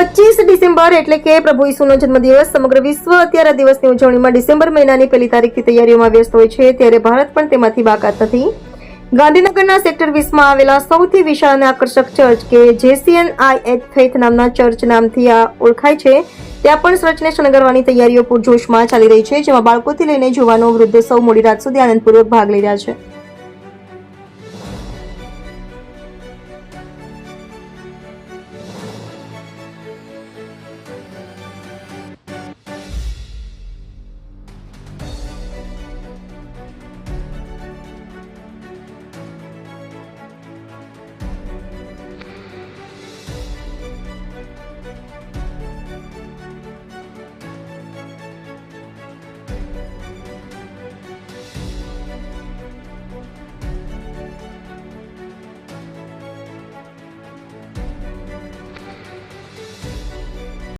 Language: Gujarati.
પચીસ ડિસેમ્બર એટલે કે પ્રભુ ઈસુનો જન્મદિવસ સમગ્ર વિશ્વ અત્યારે દિવસની ઉજવણીમાં ડિસેમ્બર મહિનાની પહેલી તારીખથી તૈયારીઓમાં વ્યસ્ત હોય છે, ત્યારે ભારત પણ તેમાંથી બાકાત નથી. ગાંધીનગરના સેક્ટર વીસમાં આવેલા સૌથી વિશાળ અને આકર્ષક ચર્ચ કે જેસીએન આઈ એચ ફેથ નામના ચર્ચ નામથી આ ઓળખાય છે. ત્યાં પણ ચર્ચને શણગારવાની તૈયારીઓ પૂરજોશમાં ચાલી રહી છે, જેમાં બાળકોથી લઈને જુવાનો વૃદ્ધ સૌ મોડી રાત સુધી આનંદપૂર્વક ભાગ લઈ રહ્યા છે.